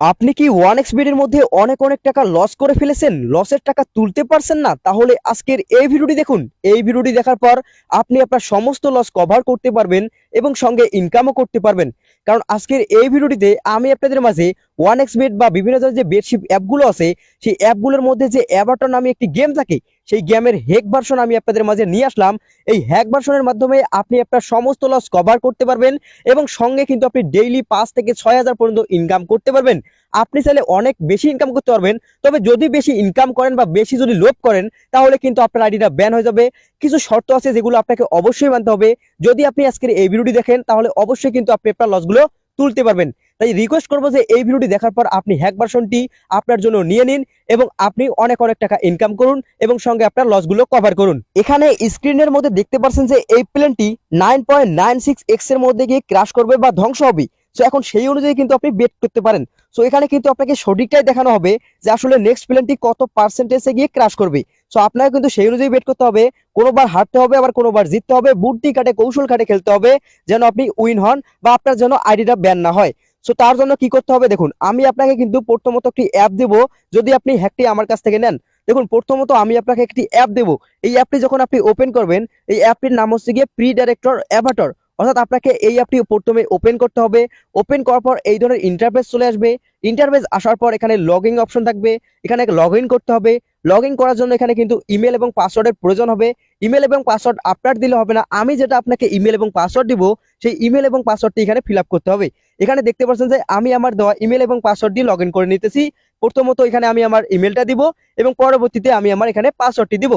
আপনি কি ওয়ান এক্সের মধ্যে অনেক অনেক টাকা লস করে ফেলেছেন? লসের টাকা তুলতে পারছেন না? তাহলে আজকের এই ভিডিওটি দেখুন। এই ভিডিওটি দেখার পর আপনি আপনার সমস্ত লস কভার করতে পারবেন এবং সঙ্গে ইনকামও করতে পারবেন। কারণ আজকের এই ভিডিওটিতে আমি আপনাদের মাঝে ওয়ান এক্স বেড বা বিভিন্ন ধরনের যে বেডশিপ অ্যাপগুলো আছে, সেই অ্যাপগুলোর মধ্যে যে অ্যাভাটর নামে একটি গেম থাকে, সেই গেমের হ্যাক ভার্সন আমি আপনাদের মাঝে নিয়ে আসলাম। এই হ্যাক ভার্সনের মাধ্যমে আপনি আপনার সমস্ত লস কভার করতে পারবেন এবং সঙ্গে কিন্তু আপনি ডেইলি পাঁচ থেকে ছয় হাজার পর্যন্ত ইনকাম করতে পারবেন। আপনি চাইলে অনেক বেশি ইনকাম করতে পারবেন, তবে যদি বেশি ইনকাম করেন বা বেশি যদি লোভ করেন, তাহলে কিন্তু আপনার আইডিটা ব্যান হয়ে যাবে। কিছু শর্ত আছে যেগুলো আপনাকে অবশ্যই মানতে হবে। যদি আপনি আজকের এই ভিডিওটি দেখেন, তাহলে অবশ্যই কিন্তু আপনি আপনার লসগুলো তুলতে পারবেন। তাই রিকোয়েস্ট করব যে এই ভিডিওটি দেখার পর আপনি হ্যাক ভার্সনটি আপনার জন্য নিয়ে নিন এবং আপনি অনেক অনেক টাকা ইনকাম করুন এবং সঙ্গে আপনার লসগুলো কভার করুন। এখানে স্ক্রিনের মধ্যে দেখতে পাচ্ছেন যে এই প্লেনটি নাইন পয়েন্ট নাইন সিক্স এক্সের মধ্যে গিয়ে ক্রাশ করবে বা ধ্বংস হবে। সো এখন সেই অনুযায়ী কিন্তু আপনি বেট করতে পারেন। সো এখানে কিন্তু আপনাকে সঠিকটাই দেখানো হবে যে আসলে নেক্সট প্লেনটি কত পার্সেন্টেজে গিয়ে ক্রাশ করবে। সো আপনাকে কিন্তু সেই অনুযায়ী বেট করতে হবে। কোনোবার হারতে হবে, আবার কোনোবার জিততে হবে, বুদ্ধি কাটে কৌশল কাটে খেলতে হবে যেন আপনি উইন হন বা আপনার যেন আইডিটা ব্যান না হয়। সো তার জন্য কি করতে হবে? দেখুন, আমি আপনাকে কিন্তু প্রথমত একটি অ্যাপ দেব, যদি আপনি হ্যাকটি আমার কাছ থেকে নেন। দেখুন, প্রথমত আমি আপনাকে একটি অ্যাপ দেব। এই অ্যাপটি যখন আপনি ওপেন করবেন, এই অ্যাপটির নাম হচ্ছে গিয়ে প্রি ডাইরেক্টর অ্যাভাটর অর্থাৎ আপনাকে এই অ্যাপটি প্রথমে ওপেন করতে হবে। ওপেন করার পর এই ধরনের ইন্টারফেস চলে আসবে। ইন্টারফেস আসার পর এখানে লগ অপশন থাকবে। এখানে লগ করতে হবে। লগ ইন করার জন্য এখানে কিন্তু ইমেল এবং পাসওয়ার্ডের প্রয়োজন হবে। ইমেল এবং পাসওয়ার্ড আপনার দিলে হবে না। আমি যেটা আপনাকে ইমেল এবং পাসওয়ার্ড দিব, সেই ইমেল এবং পাসওয়ার্ডটি এখানে ফিল করতে হবে। এখানে দেখতে পাচ্ছেন যে আমি আমার দেওয়া ইমেল এবং পাসওয়ার্ড দিয়ে লগ করে নিতেছি। প্রথমত এখানে আমি আমার ইমেলটা দিব এবং পরবর্তীতে আমি আমার এখানে পাসওয়ার্ডটি দিব।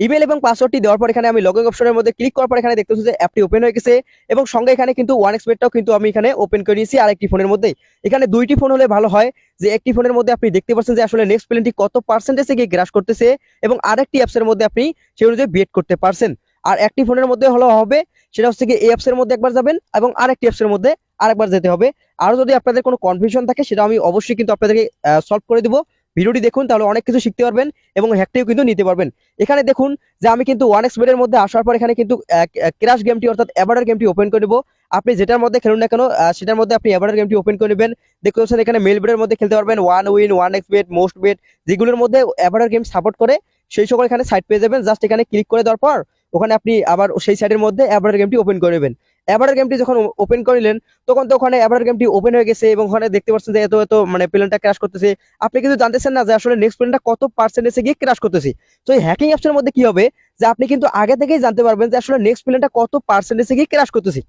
ইমেল এবং পাসওয়ার্ডটি দেওয়ার পর এখানে আমি লগ অপশনের মধ্যে ক্লিক করার পর এখানে দেখতেছি যে অ্যাপটি ওপেন হয়ে গেছে এবং সঙ্গে এখানে কিন্তু ওয়ান এক্সপেটটাও কিন্তু আমি এখানে ওপেন করে নিয়েছি আরেকটি ফোনের মধ্যে এখানে দুইটি ফোন হলে ভালো হয়, যে একটি ফোনের মধ্যে আপনি দেখতে পাচ্ছেন যে আসলে নেক্সট প্লেনটি কত পার্সেন্টেজে গিয়ে গ্রাস করতেছে এবং আরেকটি অ্যাপসের মধ্যে আপনি সেই অনুযায়ী বিয়েট করতে পারছেন। আর একটি ফোনের মধ্যে হলো হবে, সেটা হচ্ছে কি এই অ্যাপসের মধ্যে একবার যাবেন এবং আরেকটি অ্যাপসের মধ্যে আরেকবার যেতে হবে। আর যদি আপনাদের কোনো কনফিউশন থাকে, সেটা আমি অবশ্যই কিন্তু আপনাদেরকে সলভ করে দিব। ভিডিওটি দেখুন, তাহলে অনেক কিছু শিখতে পারবেন এবং হ্যাকটিও কিন্তু নিতে পারবেন। এখানে দেখুন যে আমি কিন্তু ওয়ান এক্স বেডের মধ্যে আসার পর এখানে কিন্তু ক্রাশ গেমটি অর্থাৎ অ্যাবার্ডার গেমটি ওপেন করে নেব। আপনি যেটার মধ্যে খেলুন না কেন সেটার মধ্যে আপনি অ্যাবার্ডার গেমটি ওপেন করে নেবেন। দেখতে পাচ্ছেন এখানে মেল বেডের মধ্যে খেলতে পারবেন one win one x bet most bet যেগুলোর মধ্যে অ্যাবার্ডার গেম সাপোর্ট করে, সেই সকল এখানে সাইট পেয়ে যাবেন। জাস্ট এখানে ক্লিক করে দেওয়ার পর, ওখানে আপনি আবার সেই সাইডের মধ্যে অ্যাবার্ডার গেমটি ওপেন করে নেবেন। অ্যাবার্ডার গেমটি যখন ওপেন করে নিলেন তখন তো ওখানে অ্যাবার্ডার গেমটি ওপেন হয়ে গেছে এবং ওখানে দেখতে পাচ্ছেন যে এত এত মানে প্লেনটা ক্রাশ করতেছে। আপনি কিন্তু জানতেছেন না যে আসলে নেক্সট প্লেনটা কত পার্সেন্টেজে গিয়ে ক্রাশ করতেছে। তো এই হ্যাকিং অ্যাপসের মধ্যে কি হবে? যে আপনি কিন্তু আগে থেকেই জানতে পারবেন যে আসলে নেক্সট প্লেনটা কত পার্সেন্টেজে গিয়ে ক্রাশ করতেছে।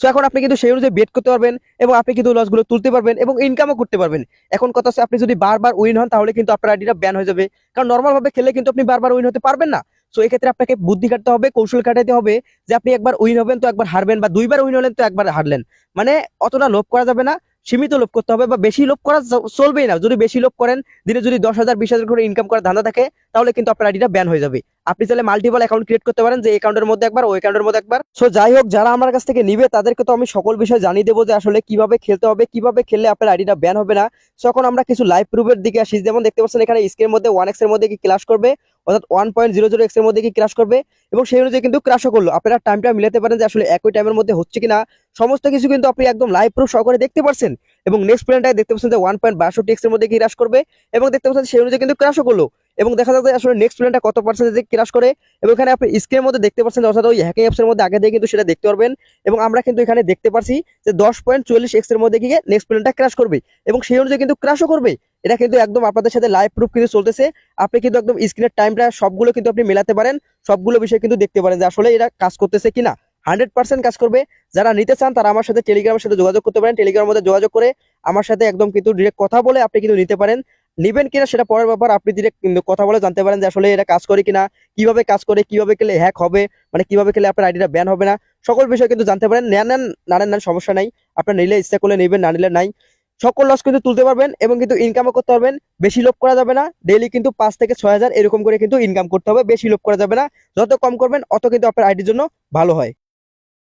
সো এখন আপনি কিন্তু সেই অনুযায়ী বেট করতে পারবেন এবং আপনি কিন্তু লসগুলো তুলতে পারবেন এবং ইনকামও করতে পারবেন। এখন কথা হচ্ছে আপনি যদি বারবার উইন হন, তাহলে কিন্তু আপনার আইডিটা ব্যান হয়ে যাবে। কারণ নর্মাল ভাবে খেলে কিন্তু আপনি বারবার উইন হতে পারবেন না। সো এক্ষেত্রে আপনাকে বুদ্ধি কাটতে হবে, কৌশল কাটাতে হবে যে আপনি একবার উইন হবেন তো একবার হারবেন বা দুইবার উইন হলেন তো একবার হারলেন। মানে অতটা লোভ করা যাবে না, সীমিত লোভ করতে হবে বা বেশি লোভ করা চলবেই না। যদি বেশি লোভ করেন, দিনে যদি দশ হাজার, বিশ হাজার করে ইনকাম করার ধান্দা থাকে, তাহলে কিন্তু আপনার আইডিটা ব্যান হয়ে যাবে। আপনি চাইলে মাল্টিপল অ্যাকাউন্ট ক্রিয়েট করতে পারেন যে অ্যাকাউন্টের মধ্যে একবার, ওই অ্যাকাউন্টের মধ্যে একবার। সো যাই হোক, যারা আমার কাছ থেকে নিবে, তাদেরকে তো আমি সকল বিষয় জানিয়ে দেবো যে আসলে কীভাবে খেলতে হবে, কীভাবে খেললে আপনার আইডিটা ব্যান হবে না। সো এখন আমরা কিছু লাইভ প্রুফের দিকে আসি। যেমন দেখতে পাচ্ছেন এখানে স্ক্রিনের মধ্যে ওয়ান এক্সের মধ্যে কি ক্লাস করবে? অর্থাৎ ওয়ান পয়েন্ট জিরো জিরো এক্সের মধ্যে কি ক্রাশ করবে? এবং সেই অনুযায়ী কিন্তু ক্রাশও করল। আপনারা টাইমটা মিলাতে পারেন যে আসলে একই টাইমের মধ্যে হচ্ছে কিনা। সমস্ত কিছু কিন্তু আপনি একদম লাইভ প্রুফ সহকারে দেখতে পারছেন। এবং নেক্সট প্লেনটাই দেখতে পাচ্ছেন যে ওয়ান পয়েন্ট বাষট্টি এক্সের মধ্যে কি ক্রাশ করবে। এবং দেখতে পাচ্ছেন সেই অনুযায়ী কিন্তু ক্রাশও করল। এবং দেখা যাচ্ছে আসলে নেক্সট প্লেনটা কত পার্সেন্টেজে ক্রাশ করে। এবং এখানে আপনি স্ক্রিনের মধ্যে দেখতে পাচ্ছেন অর্থাৎ ওই হ্যাকিং অ্যাপসের মধ্যে আগে দিয়ে কিন্তু সেটা দেখতে পারবেন। এবং আমরা কিন্তু এখানে দেখতে পারছি যে দশ পয়েন্ট চল্লিশ এক্সের মধ্যে গিয়ে নেক্সট প্লেনটা ক্রাশ করবে। এবং সেই অনুযায়ী কিন্তু ক্রাশও করবে। এটা কিন্তু একদম আপনাদের সাথে লাইভ প্রুফ কিন্তু চলতেছে। আপনি কিন্তু একদম স্ক্রিনের টাইমটা সবগুলো কিন্তু আপনি মেলাতে পারেন, সবগুলো বিষয় কিন্তু দেখতে পারেন যে আসলে এটা কাজ করতেছে কিনা। হান্ড্রেড পার্সেন্ট কাজ করবে। যারা নিতে চান তারা আমার সাথে টেলিগ্রামের সাথে যোগাযোগ করতে পারেন। টেলিগ্রামের মধ্যে যোগাযোগ করে আমার সাথে একদম কিন্তু ডিরেক্ট কথা বলে আপনি কিন্তু নিতে পারেন। নিবেন কিনা সেটা পরের ব্যাপার, আপনি ডিরেক্ট কথা বলে জানতে পারেন যে আসলে এটা কাজ করে কিনা, কীভাবে কাজ করে, কীভাবে খেলে হ্যাক হবে মানে কীভাবে খেলে আপনার আইডিটা ব্যান হবে না। সকল বিষয় কিন্তু জানতে পারেন। নেন নেন, না নেন সমস্যা নাই। আপনার নিলে ইচ্ছা করলে নেবেন, না নিলে নাই। সকল লস কিন্তু তুলতে পারবেন এবং কিন্তু ইনকামও করতে পারবেন। বেশি লোভ করা যাবে না। ডেইলি কিন্তু পাঁচ থেকে ছয় হাজার এরকম করে কিন্তু ইনকাম করতে হবে। বেশি লোভ করা যাবে না। যত কম করবেন, অত কিন্তু আপনার আইডির জন্য ভালো হয়।